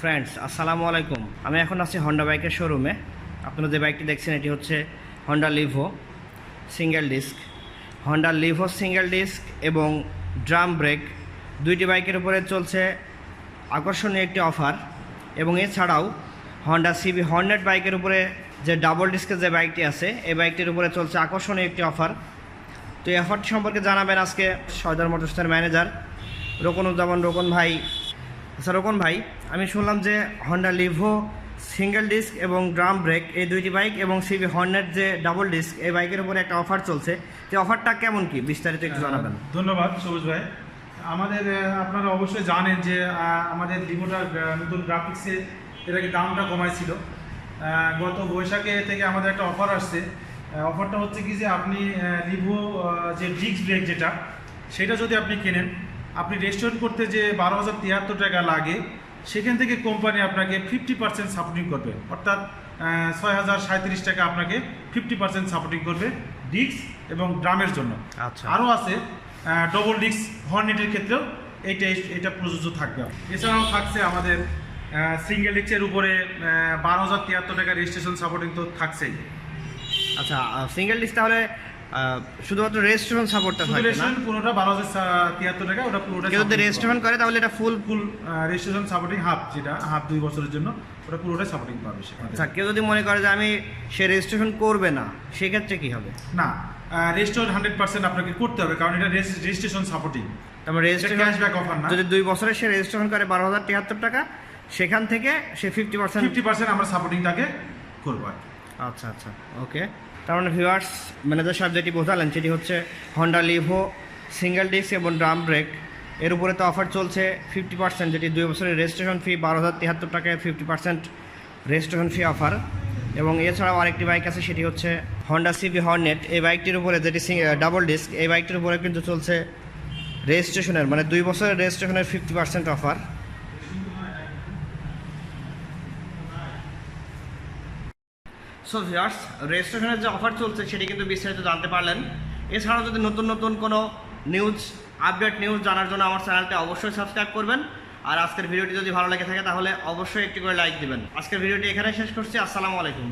Friends আসসালামু আলাইকুম। আমি এখন আছি হন্ডা বাইকের শোরুমে আপনারা যে বাইকটি দেখছেন, এটি হচ্ছে Honda Livo single disc Honda Livo single disc এবং ড্রাম ব্রেক দুইটি বাইকের উপরে চলছে আকর্ষণীয় একটি অফার এবং এছাড়াও হন্ডা সিবি হর্নেট বাইকের উপরে যে ডাবল ডিস্কের যে বাইকটি আছে, এই বাইকটির উপরে চলছে আকর্ষণীয় একটি অফার তো এই অফারটি সম্পর্কে জানাবেন আজকে সয়দার মোটরসের ম্যানেজার রোকনুজ্জামান রোকন ভাই আচ্ছা রোকন ভাই আমি শুনলাম যে হন্ডা লিভো সিঙ্গেল ডিস্ক এবং ড্রাম ব্রেক এই দুইটি বাইক এবং সিবি হর্নেট যে ডাবল ডিস্ক এই বাইকের উপরে একটা অফার চলছে। যে অফারটা কেমন কি? বিস্তারিত একটু জানাবেন। ধন্যবাদ সবুজ ভাই। আমাদের আপনারা অবশ্যই জানেন যে আমাদের লিভোটার নতুন গ্রাফিক্সে আগে দামটা কমাইছিল। গত বৈশাখে থেকে আমাদের একটা অফার আসছে। অফারটা হচ্ছে কি যে আপনি লিভো যে ডিস্ক ব্রেক যেটা সেটা যদি আপনি কেনেন আপনি রেস্টুরেন্ট করতে যে বারো হাজার তিয়াত্তর টাকা লাগে সেখান থেকে কোম্পানি আপনাকে ফিফটি পার্সেন্ট সাপোর্টিং করবে। অর্থাৎ ছয় হাজার সাঁত্রিশ টাকা আপনাকে ফিফটি পার্সেন্ট সাপোর্টিং করবে ডিস্ক এবং ড্রামের জন্য। আচ্ছা। আরও আছে ডবল ডিস্ক হর্নেটের ক্ষেত্রেও এইটা এটা প্রযোজ্য থাকবে। এছাড়াও থাকছে আমাদের সিঙ্গেল ডিস্কের উপরে বারো হাজার তিয়াত্তর টাকা রেজিস্ট্রেশন সাপোর্টিং তো থাকছেই। আচ্ছা সিঙ্গেল ডিস্ক তাহলে শুধুমাত্র রেজিস্ট্রেশন সাপোর্টটা থাকবে রেজিস্ট্রেশন পুরোটা বারো হাজার টাকা ওটা পুরোটা কেউ যদি রেজিস্ট্রেশন করে। তাহলে এটা full full registration supporting half যেটা হাফ দুই বছরের জন্য ওটা পুরোটাই সাপোর্টিং পাবে আচ্ছা কেউ যদি মনে করে যে আমি সে রেজিস্ট্রেশন করবে না সেক্ষেত্রে কি হবে? না রেজিস্টার হান্ড্রেড পার্সেন্ট আপনাকে করতে হবে কারণ এটা রেজিস্ট্রেশন সাপোর্টিং তারপর রেজিস্ট্রেশন ক্যাশব্যাক অফার না। যদি দুই বছরে সে রেজিস্ট্রেশন করে বারো হাজার তিয়াত্তর টাকা সেখান থেকে সে ফিফটি পার্সেন্ট ফিফটি পার্সেন্ট আমরা সাপোর্টিং তাকে করব আর আচ্ছা আচ্ছা ওকে মানে ভিউয়ার্স ম্যানেজার সাহেব যেটি বোঝালেন, সেটি হচ্ছে হন্ডা লিভো সিঙ্গেল ডিস্ক এবং ড্রাম ব্রেক এর উপরে তো অফার চলছে ফিফটি পার্সেন্ট যেটি দুই বছরের রেজিস্ট্রেশন ফি বারো হাজার তিয়াত্তর টাকায় fifty percent registration fee offer এবং এছাড়াও আরেকটি বাইক আছে, সেটি হচ্ছে হন্ডা সিভি হর্নেট এই বাইকটির উপরে যেটি ডাবল ডিস্ক এই বাইকটির উপরে কিন্তু চলছে রেজিস্ট্রেশনের মানে দুই বছরের রেজিস্ট্রেশনের fifty percent offer so viewers রেজিস্ট্রেশনের যে অফার চলছে, সেটি কিন্তু বিস্তারিত জানতে পারলেন। এছাড়াও যদি নতুন নতুন কোনো নিউজ আপডেট নিউজ জানার জন্য আমার চ্যানেলটি অবশ্যই সাবস্ক্রাইব করবেন। আর আজকের ভিডিওটি যদি ভালো লেগে থাকে, তাহলে অবশ্যই একটি করে লাইক দিবেন। আজকের ভিডিওটি এখানে শেষ করছি। আসসালামু আলাইকুম।